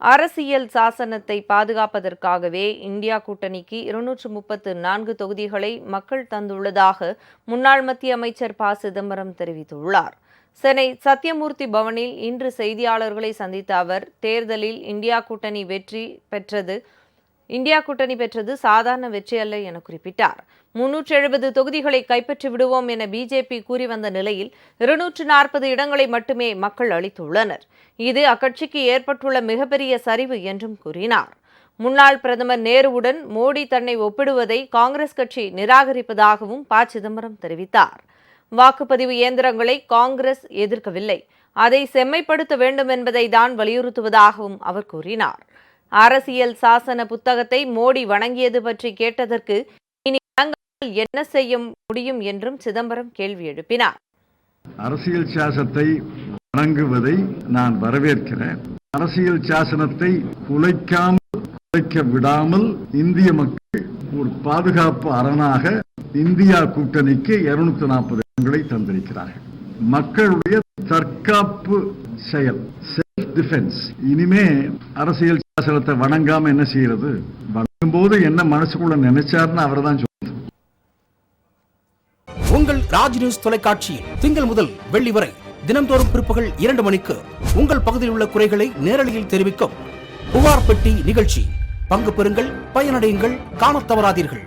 அரசியல் சாசனத்தை பாதுகாப்பதற்காகவே இந்தியா கூட்டணிக்கு இருநூற்று முப்பத்து நான்கு தொகுதிகளை மக்கள் தந்துள்ளதாக முன்னாள் மத்திய அமைச்சர் ப. சிதம்பரம் தெரிவித்துள்ளார். சென்னை சத்யமூர்த்தி பவனில் இன்று செய்தியாளர்களை சந்தித்த அவர் தேர்தலில் இந்தியா கூட்டணி வெற்றி பெற்றது இந்தியா கூட்டணி பெற்றது சாதாரண வெற்றி அல்ல என குறிப்பிட்டார். முன்னூற்றி எழுபது தொகுதிகளை கைப்பற்றி விடுவோம் என பிஜேபி கூறி வந்த நிலையில் இருநூற்று நாற்பது இடங்களை மட்டுமே மக்கள் அளித்துள்ளனர். இது அக்கட்சிக்கு ஏற்பட்டுள்ள மிகப்பெரிய சரிவு என்றும் கூறினார். முன்னாள் பிரதமர் நேருவுடன் மோடி தன்னை ஒப்பிடுவதை காங்கிரஸ் கட்சி நிராகரிப்பதாகவும் ப. சிதம்பரம் தெரிவித்தார். வாக்குப்பதிவு இயந்திரங்களை காங்கிரஸ் எதிர்க்கவில்லை. அதை செம்மைப்படுத்த வேண்டும் என்பதை தான் வலியுறுத்துவதாகவும் அவர் கூறினார். அரசியல் சாசன புத்தகத்தை மோடி வணங்கியது பற்றி கேட்டதற்கு இனி வழங்காமல் என்ன செய்ய முடியும் என்றும் சிதம்பரம் கேள்வி எழுப்பினார். அரசியல் சாசனத்தை வணங்குவதை நான் வரவேற்கிறேன். அரசியல் சாசனத்தை குலைக்காமல் குலைக்க விடாமல் இந்திய மக்கள் ஒரு பாதுகாப்பு அரணாக இந்தியா கூட்டணிக்கு இருநூத்தி நாற்பது இடங்களை தந்திருக்கிறார்கள். மக்களுடைய தற்காப்பு செயல் டிஃபென்ஸ் இனிமே அரசியல் சாசனத்தை வணங்காம என்ன செய்யறது? வணங்கும் போது என்ன மனசுக்குள்ள நினைச்சாருன்னு அவர் தான் உங்கள் ராஜ் நியூஸ் தொலைக்காட்சியில் திங்கள் முதல் வெள்ளி வரை தினம்தோறும் பிற்பகல் இரண்டு மணிக்கு உங்கள் பகுதியில் உள்ள குறைகளை நேரலையில் தெரிவிக்கும் புகார் பெட்டி நிகழ்ச்சி. பங்கு பெறுங்கள் பயனடையுங்கள் காண தவறாதீர்கள்.